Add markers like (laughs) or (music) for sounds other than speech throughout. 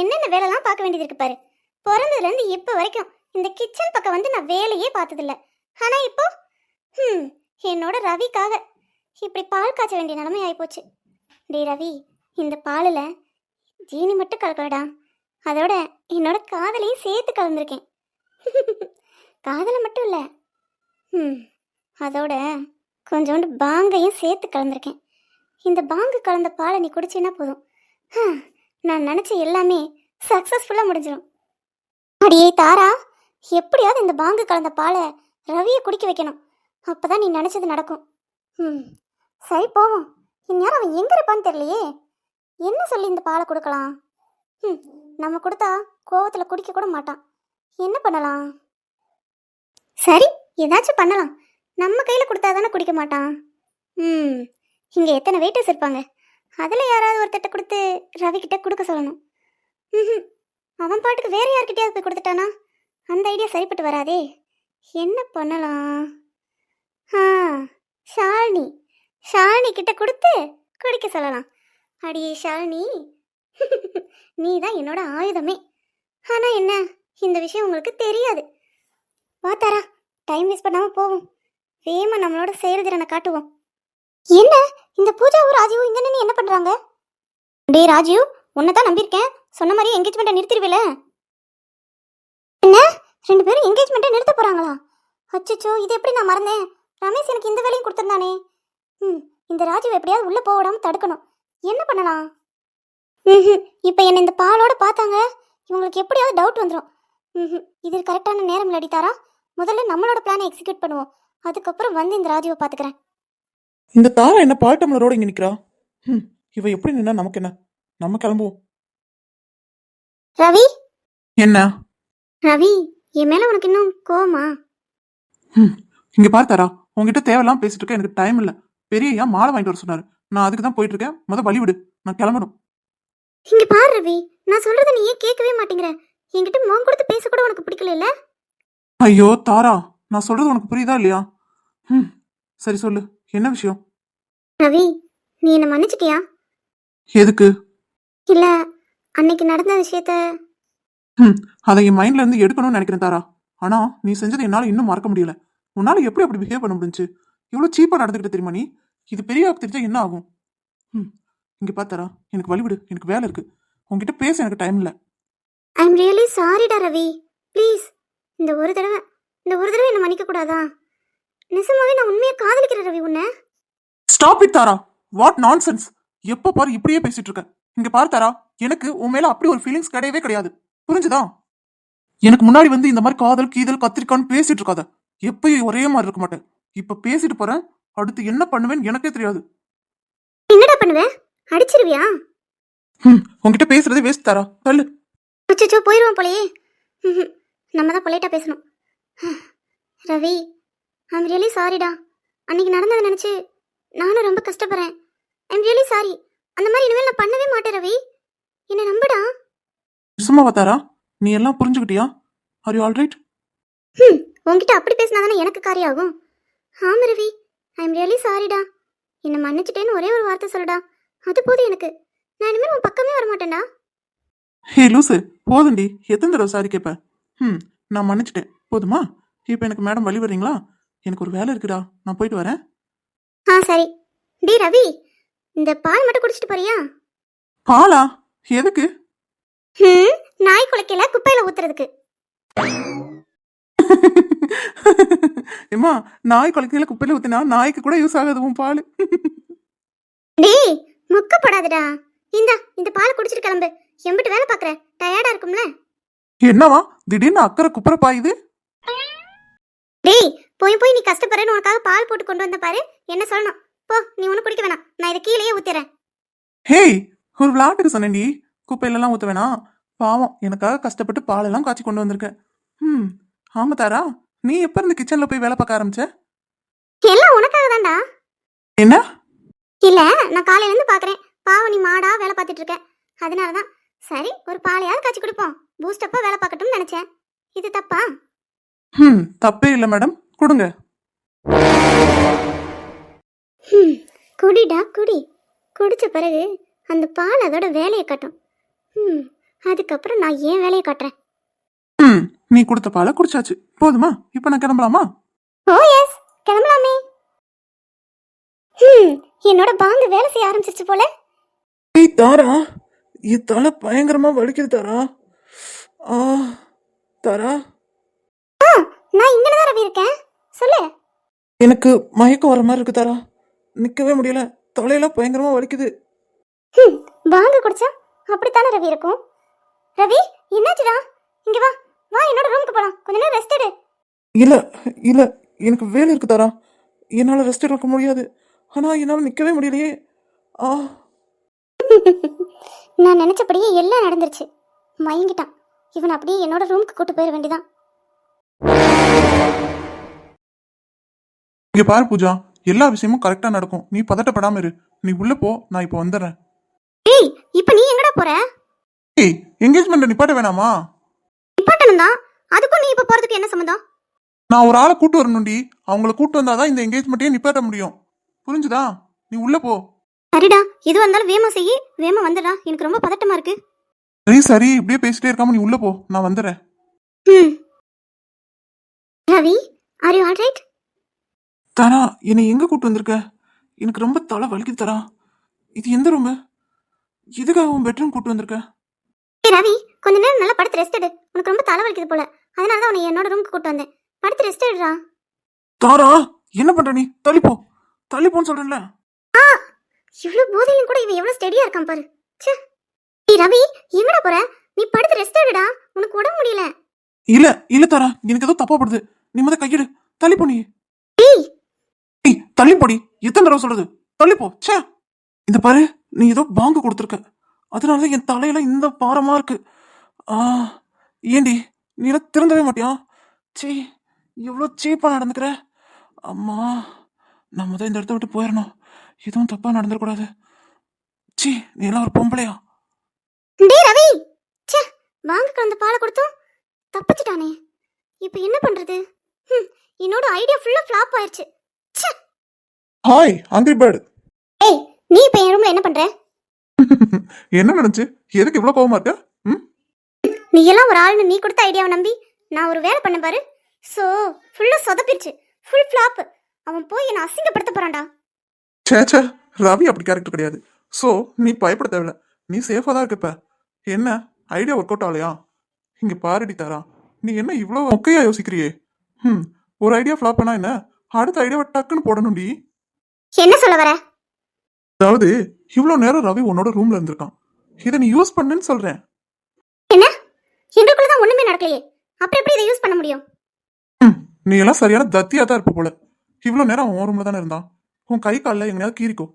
என்னென்ன வேலைலாம் பார்க்க வேண்டியது இருக்கு பாரு. பிறந்ததுலேருந்து இப்போ வரைக்கும் இந்த கிச்சன் பக்கம் வந்து நான் வேலையே பார்த்ததில்ல. ஆனால் இப்போ ம் என்னோட ரவிக்காக இப்படி பால் காய்ச்ச வேண்டிய நிலைமை ஆயிப்போச்சு. டேய் ரவி இந்த பாலில் ஜீனி மட்டும் கலக்கலடா. அதோட என்னோட காதலையும் சேர்த்து கலந்துருக்கேன். காதலை மட்டும் இல்லை ம் அதோட கொஞ்சோண்டு பாங்கையும் சேர்த்து கலந்துருக்கேன். இந்த பாங்கு கலந்த பாலை நீ குடிச்சின்னா போதும். ஆ, நான் நினச்ச எல்லாமே சக்ஸஸ்ஃபுல்லாக முடிஞ்சிடும் அடியே தாரா எப்படியாவது இந்த பாங்கு கலந்த பாலை ரவியை குடிக்க வைக்கணும். அப்போ தான் நீ நினச்சது நடக்கும். ம் சரி போவோம். இந்நேரம் அவன் எங்கே இருப்பான்னு தெரியலையே. என்ன சொல்லி இந்த பாலை கொடுக்கலாம்? ம் நம்ம கொடுத்தா கோவத்தில் குடிக்க கூட மாட்டான். என்ன பண்ணலாம்? சரி ஏதாச்சும் பண்ணலாம். நம்ம கையில் கொடுத்தா தானே குடிக்க மாட்டான். ம் இங்கே எத்தனை வெயிட்டர்ஸ் இருப்பாங்க? அதில் யாராவது ஒருத்தட்ட கொடுத்து ரவி கொடுக்க சொல்லணும். ம் அவன் பாட்டுக்கு வேறு யார்கிட்டயாவது போய் கொடுத்துட்டானா? அந்த ஐடியா சரிப்பட்டு வராதே. என்ன பண்ணலாம்? ஆ ஷாலினி. ஷாலினி கிட்ட கொடுத்து குடிக்க சொல்லலாம். அடியே ஷாலினி. (laughs) நீ தான் என்னோட ஆயுதமே. ஆனால் என்ன? இந்த விஷயம் உங்களுக்கு தெரியாது. வா தாரா டைம் வேஸ்ட் பண்ணாமல் போவோம். வேமா நம்மளோட செயல்திறனை காட்டுவோம். என்ன? இந்த பூஜாவும் ராஜீவும் இங்க நின்று என்ன பண்றாங்க? டேய் ராஜீவ் உன்னை தான் நம்பியிருக்கேன். சொன்ன மாதிரி என்கேஜ்மெண்ட்டை நிறுத்திடுவில என்ன? ரெண்டு பேரும் என்கேஜ்மெண்ட்டை நிறுத்த போறாங்களா? அச்சச்சோ இது எப்படி நான் மறந்தேன்? ரமேஷ் எனக்கு இந்த வேலையும் கொடுத்துருந்தானே. ம் இந்த ராஜீவ் எப்படியாவது உள்ள போக விடாம தடுக்கணும். என்ன பண்ணலாம்? ம் இப்போ என்னை இந்த பாலோட பார்த்தாங்க. இவங்களுக்கு எப்படியாவது டவுட் வந்துடும் ம் இது கரெக்டான நேரம் இல்லாடி தாரா. முதல்ல நம்மளோட பிளானை எக்ஸிக்யூட் பண்ணுவோம். அதுக்கப்புறம் வந்து இந்த ராஜீவை பார்த்துக்கிறேன். இந்த தாரா என்ன பால் டம்ளரோட இங்க நிக்கிறா? ம் இவ எப்படி நின்னா நமக்கு என்ன? நம்ம கிளம்புவோம். ரவி? என்ன? ரவி என் மேல உனக்கு இன்னும் கோவமா? ம் இங்க பாரு தாரா உங்ககிட்ட தேவையில்லாம பேசிட்டு இருக்க எனக்கு டைம் இல்ல. பெரிய ஐயா மாலை வாங்கிட்டு வர சொன்னாரு. நான் அதுக்கு தான் போயிட்டு இருக்கேன். முத வழி விடு. நான் கிளம்பணும். இங்க பாரு ரவி நான் சொல்றத நீ ஏன் கேட்கவே மாட்டேங்கிற? என்கிட்ட மோன் கொடுத்து பேச கூட உனக்கு பிடிக்கல இல்ல ஐயோ தாரா நான் சொல்றது உனக்கு புரியுதா இல்லையா? ம் சரி சொல்லு. என்ன விஷயம்? ரவி நீ என்ன மன்னிச்சிட்டியா? எதுக்கு? இல்ல அன்னைக்கு நடந்த விஷயத்த ம் அதை என் மைண்ட்ல இருந்து எடுக்கணும்னு நினைக்கிறேன் தாரா. ஆனா நீ செஞ்சதை என்னால இன்னும் மறக்க முடியல. உன்னால எப்படி அப்படி பிஹேவ் பண்ண முடிஞ்சுச்சு? இவ்வளவு சீப்பா நடந்துக்கிட்டு தெரியுமா நீ? இது பெரிய தெரிஞ்சா என்ன ஆகும்? ம் இங்க பார்த்தாரா எனக்கு வழி விடு எனக்கு வேலை இருக்கு. உன்கிட்ட பேச எனக்கு டைம் இல்ல. ஐ எம் ரியலி சாரிடா ரவி. ப்ளீஸ் இந்த ஒரு தடவை இந்த ஒரு தடவை என்ன மன்னிக்க கூடாதா? நிஜமாவே நான் உண்மையா காதலிக்கிறேன் ரவி உன்னை. Stop it Tara. What nonsense எப்ப பாரு இப்படியே பேசிட்டு இருக்க. இங்க பாரு தாரா எனக்கு உன் மேல அப்படி ஒரு ஃபீலிங்ஸ் கிடையவே கிடையாது. புரிஞ்சுதா? எனக்கு முன்னாடி வந்து இந்த மாதிரி காதல் கீதல் கத்திரிக்கான்னு பேசிட்டு இருக்காத. எப்பயும் ஒரே மாதிரி இருக்க மாட்டேன். இப்ப பேசிட்டு போறேன். அடுத்து என்ன பண்ணுவேன்னு எனக்கே தெரியாது. என்னடா பண்ணுவ? அடிச்சிருவியா? ம் உன்கிட்ட பேசுறதே வேஸ்ட் தாரா. தள்ளு. அச்சச்சோ போயிடுவான் போலயே. நம்ம தான் பொலைட்டா பேசணும். ரவி ஐம் ரியலி சாரிடா அன்னைக்கு நடந்ததை நினச்சி நானும் ரொம்ப கஷ்டப்படுறேன். ஐம் ரியலி சாரி அந்த மாதிரி இனிமேல் நான் பண்ணவே மாட்டேன் ரவி. என்னை நம்புடா? சும்மா தாரா நீ எல்லாம் புரிஞ்சுக்கிட்டியா? ஆர் யூ ஆல்ரைட் ம் உன்கிட்ட அப்படி பேசினா தானே எனக்கு காரியம் ஆகும் ஆமா ரவி. ஐம் ரியலி சாரிடா என்னை மன்னிச்சிட்டேன்னு ஒரே ஒரு வார்த்தை சொல்லுடா. அது போதும் எனக்கு. நான் இனிமேல் உன் பக்கமே வர மாட்டேன்டா ஹே லூசு. போதுண்டி எத்தனை தடவை சாரி கேட்பேன் ம் நான் மன்னிச்சிட்டேன். போதுமா? இப்போ எனக்கு மேடம் வழி வர்றீங்களா? எனக்கு ஒரு வேலை இருக்குடா. நான் போயிட்டு வரேன். ஆ சரி. டி ரவி இந்த பால் மட்டும் குடிச்சிட்டு போறியா? பாலா? எதுக்கு? ம் நாய் குலைக்கல குப்பையில ஊத்துறதுக்கு. ஏம்மா நாய் குலைக்கையில குப்பையில ஊத்தினா நாய்க்கு கூட யூஸ் ஆகாது உன் பால். டேய் முக்கப்படாதடா இந்தா இந்த பால் குடிச்சிட்டு கிளம்பு. எம்பிட்டு வேலை பார்க்குற. டயர்டா இருக்கும்ல? என்னவா? திடீர்னு அக்கறை குப்பரை பாயுது டேய் போய் போய் நீ கஷ்டப்படுறேன்னு உனக்காக பால் போட்டு கொண்டு வந்த பாரு. என்ன சொல்லணும்? போ நீ ஒன்றும் குடிக்க வேணாம். நான் இதை கீழேயே ஊத்திடுறேன். ஹேய் ஒரு விளாட்டுக்கு சொன்னேன்டி. குப்பையிலலாம் ஊத்த வேணாம் பாவம் எனக்காக கஷ்டப்பட்டு பாலெல்லாம் காய்ச்சி கொண்டு வந்திருக்க. ம் ஆமா தாரா. நீ எப்ப இருந்து கிச்சன்ல போய் வேலை பார்க்க ஆரம்பிச்ச? எல்லாம் உனக்காக தான்டா. என்ன? இல்ல நான் காலையில இருந்து பாக்குறேன். பாவம் நீ மாடா வேலை பார்த்துட்டு இருக்க. அதனால தான். சரி ஒரு பாலையாவது காய்ச்சி குடிப்போம். பூஸ்டப்பா வேலை பார்க்கட்டும்னு நினைச்சேன். இது தப்பா? ம் தப்பே இல்லை மேடம். கொடுங்க. குடிடா குடி. குடிச்ச பிறகு அந்த பால் அதோட வேலையை காட்டும். ம் அதுக்கப்புறம் நான் ஏன் வேலையை காட்டுறேன்? ம் நீ கொடுத்த பாலை குடிச்சாச்சு. போதுமா? இப்ப நான் கிளம்பலாமா? ஓ எஸ் கிளம்பலாமே. ஹம் என்னோட பாங்கு வேலை செய்ய ஆரம்பிச்சிருச்சு போல. ஏய் தாரா. என் தலை பயங்கரமா வலிக்குது தாரா. ஆ தாரா. ஆ நான் இங்கே தான் ரவி இருக்கேன். சொல்லு. எனக்கு மயக்கம் வர மாதிரி இருக்கு தாரா. நிக்கவே முடியல. தலையெல்லாம் பயங்கரமா வலிக்குது. ஹம் பாங்கு குடிச்சா? அப்படித்தானே ரவி இருக்கும்? ரவி என்னாச்சுடா? இங்க வா. வா என்னோட ரூமுக்கு போலாம். கொஞ்ச நேரம் ரெஸ்ட் எடு. இல்ல இல்ல எனக்கு வேலை இருக்கு தாரா. என்னால ரெஸ்ட் எடுக்க முடியாது. ஆனா என்னால நிக்கவே முடியலையே. ஆ. (laughs) நான் நினைச்சபடியே எல்லாம் நடந்துருச்சு. மயங்கிட்டான். இவன் அப்படியே என்னோட ரூமுக்கு கூட்டு போயிட வேண்டியதான் இங்க பாரு பூஜா. எல்லா விஷயமும் கரெக்டா நடக்கும். நீ பதட்டப்படாம இரு. நீ உள்ள போ நான் இப்ப வந்துடுறேன். ஏய் இப்போ நீ எங்கடா போற? ஏய் என்கேஜ்மெண்ட் நிப்பாட்ட வேணாமா? நிப்பாட்டணும் தான் அதுக்கும் நீ இப்போ போறதுக்கு என்ன சம்மந்தம்? நான் ஒரு ஆளை கூட்டு வரணும்டி. அவங்கள கூட்டு வந்தாதான் இந்த என்கேஜ்மெண்ட்டையே நிப்பாட்ட முடியும். புரிஞ்சுதா? நீ உள்ள போ. சரிடா. எது வந்தாலும் வேமா செய்யி வேமா வந்துடா எனக்கு ரொம்ப பதட்டமா இருக்கு. சரி சரி. இப்படியே பேசிட்டே இருக்காம நீ உள்ள போ. நான் வந்துடுறேன். ம். Ravi are you all Tara என்னை எங்க கூட்டு வந்திருக்க? எனக்கு ரொம்ப தலை வலிக்குது தரா இது எந்த ரூம் எதுக்காக உன் பெட்ரூம் கூட்டு வந்திருக்க? ஏய் ரவி கொஞ்ச நேரம் நல்லா படுத்து ரெஸ்ட் எடு. உனக்கு ரொம்ப தலை வலிக்குது போல. அதனால தான் உன்னை என்னோட ரூமுக்கு கூட்டு வந்தேன். படுத்து ரெஸ்ட் எடுடா. தாரா என்ன பண்ற நீ? தள்ளிப்போ. தள்ளிப்போன்னு சொல்றேன்ல. ஆ இவ்ளோ போதையிலும் கூட இவன் எவ்வளவு ஸ்டெடியா இருக்கான் பாரு. ச்சே. ஏய் ரவி எங்கடா போற? நீ படுத்து ரெஸ்ட் எடுடா. உனக்கு உடம்பு முடியல. இல்ல இல்ல தாரா. எனக்கு ஏதோ தப்பா படுது. நீ முத கையிடு. தள்ளிப்போ நீ. தள்ளிப்போடி. எத்தனை தடவை சொல்றது? தள்ளிப்போ. ச்சே. இந்த பாரு நீ ஏதோ பாங்கு கொடுத்துருக்க. அதனால என் தலையில இந்த பாரமா இருக்கு. ஆ ஏண்டி நீ எல்லாம் திறந்தவே மாட்டியா? சீ எவ்வளோ சீப்பா நடந்துக்கிற. அம்மா நம்ம தான் இந்த இடத்த விட்டு போயிடணும் எதுவும் தப்பா நடந்துடக்கூடாது சீ நீ எல்லாம் ஒரு பொம்பளையா? டேய் ரவி! ச்சே வாங்க கலந்து பாலை கொடுத்தோம் தப்பிச்சிட்டானே. இப்போ என்ன பண்ணுறது என்னோட ஐடியா ஃபுல்லாக ஃப்ளாப் ஆயிடுச்சு ஹாய் ஆங்கிரி பேர்டு ஏய் நீ இப்போ என் ரூம்ல என்ன பண்ற? (laughs) என்ன நடந்துச்சு எதுக்கு இவ்வளோ கோவமா இருக்க? ம்? நீ எல்லாம் ஒரு ஆள்னு நீ கொடுத்த ஐடியாவை நம்பி. நான் ஒரு வேலை பண்ண பாரு. ஸோ ஃபுல்லாக சொதப்பிருச்சு. ஃபுல் ஃப்ளாப் அவன் போய் என்னை அசிங்கப்படுத்த போறான்டா. ச்சே ச்சே. ரவி அப்படி கேரக்டர் கிடையாது. ஸோ நீ பயப்பட தேவையில்ல. நீ சேஃபாக தான் இருக்க இப்ப. என்ன? ஐடியா ஒர்க் அவுட் ஆகலையா? இங்க பாருடி தாரா. நீ என்ன இவ்வளோ மொக்கையா யோசிக்கிறியே? ம். ஒரு ஐடியா ஃப்ளாப் பண்ணா என்ன? அடுத்த ஐடியாவை டக்குன்னு போடணும்டி. என்ன சொல்ல வர? அதாவது இவ்வளோ நேரம் ரவி உன்னோட ரூம்ல இருந்திருக்கான். இதை நீ யூஸ் பண்ணுன்னு சொல்றேன். என்ன? எங்களுக்குள்ள தான் ஒண்ணுமே நடக்கலையே. அப்புறம் எப்படி இதை யூஸ் பண்ண முடியும்? ம் நீ எல்லாம் சரியான தத்தியா தான் இருப்ப போல. இவ்வளோ நேரம் அவன் ரூம்ல தானே இருந்தான். உன் கை காலில் எங்கேயாவது கீறிக்கோ.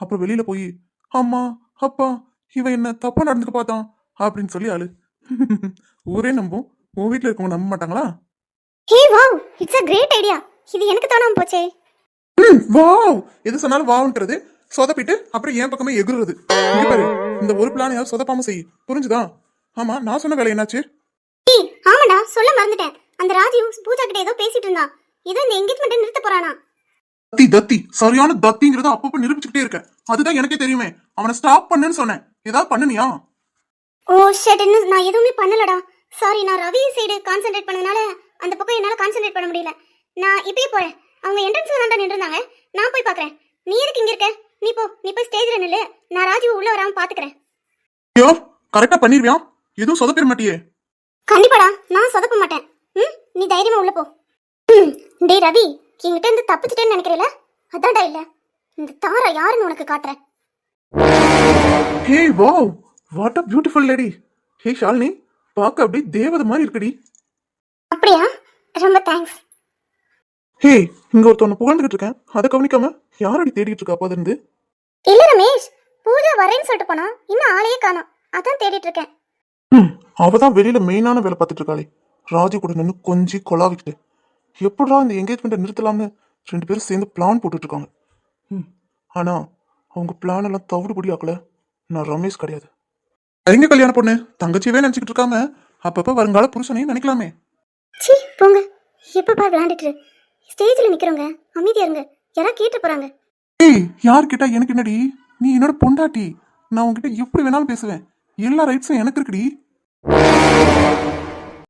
அப்புறம் வெளியில போய் அம்மா அப்பா இவன் என்ன தப்பா நடந்துக்க பார்த்தான் அப்படின்னு சொல்லி ஆளு ஊரே நம்பும். உன் வீட்டில் இருக்கவங்க நம்ப மாட்டாங்களா? Hey wow it's a great idea இது எனக்கு தோணாம போச்சே. வாவ்! எது சொன்னாலும் வாவ்ன்றது. சொதப்பிட்டு அப்புறம் என் பக்கமே எகுறது இங்க பாரு இந்த ஒரு பிளான் யாரும் சொதப்பாம செய். புரிஞ்சுதா? ஆமா நான் சொன்ன வேலை என்னாச்சு? ஆமாடா சொல்ல மறந்துட்டேன். அந்த ராஜீவ் பூஜா கிட்ட ஏதோ பேசிட்டு இருந்தான். ஏதோ இந்த என்கேஜ்மெண்ட் நிறுத்த போறானா? தத்தி தத்தி. சரியான தத்திங்கிறத அப்பப்ப நிரூபிச்சுக்கிட்டே இருக்கேன் அதுதான் எனக்கே தெரியுமே. அவனை ஸ்டாப் பண்ணுன்னு சொன்னேன். ஏதாவது பண்ணுனியா? ஓ ஷட் இன்னும் நான் எதுவுமே பண்ணலடா. சாரி நான் ரவி சைடு கான்சென்ட்ரேட் பண்ணதுனால அந்த பக்கம் என்னால் கான்சென்ட்ரேட் பண்ண முடியல. நான் இப்பயே போறேன். அவங்க என்ட்ரன்ஸ் தான்டா நின்றுருந்தாங்க. நான் போய் பார்க்கறேன் நீ எதுக்கு இங்க இருக்க? நீ போ. நீ போய் ஸ்டேஜ்ல நில்லு. நான் ராஜீவ் உள்ள வராம பாத்துக்கறேன். ஐயோ கரெக்டா பண்ணிருவியா? எதுவும் சொதப்பிட மாட்டியே. கண்டிப்பாடா நான் சொதப்ப மாட்டேன். ம் நீ தைரியமா உள்ள போ. ம் டேய் ரவி என்கிட்ட இருந்து தப்பிச்சிட்டேன்னு நினைக்கிறேல அதான்டா இல்ல. இந்த தாரா யாருன்னு உனக்கு காட்டுறேன். Hey wow what a beautiful lady hey Shalini பார்க்க அப்படியே தேவதை மாதிரி இருக்குடி. அப்படியா? ரொம்ப தேங்க்ஸ் ஹே இங்க ஒருத்தவனை புகழ்ந்துகிட்டு இருக்கேன். அதை கவனிக்காம யாரடி தேடிட்டு இருக்கா அப்போது இருந்து? இல்ல ரமேஷ் பூஜா வரேன்னு சொல்லிட்டு போனா இன்னும் ஆளையே காணோம் அதான் தேடிட்டு இருக்கேன். ம் அவ தான் வெளியில மெயினான வேலை பார்த்துட்டு இருக்காளே. ராஜு கூட நின்று கொஞ்சி கொலாவிக்கிட்டு. எப்படா இந்த என்கேஜ்மெண்ட்டை நிறுத்தலாம்னு ரெண்டு பேரும் சேர்ந்து பிளான் போட்டுட்டு இருக்காங்க. ம் ஆனா அவங்க பிளான் எல்லாம் தவிடுபடி ஆக்கல. நான் ரமேஷ் கிடையாது. எங்க கல்யாண பொண்ணு? தங்கச்சியவே நினைச்சுக்கிட்டு இருக்காம அப்பப்ப வருங்கால புருஷனையும் நினைக்கலாமே. சீ போங்க. எப்ப பார் விளையாண்டுட்டு ஸ்டேஜ்ல நிக்கிறவங்க அமைதியா இருங்க. யாரா கேட்டு போறாங்க. ஏய் யார் கேட்டா எனக்கு என்னடி? நீ என்னோட பொண்டாட்டி. நான் உன்கிட்ட எப்படி வேணாலும் பேசுவேன். எல்லா ரைட்ஸும் எனக்கு இருக்குடி.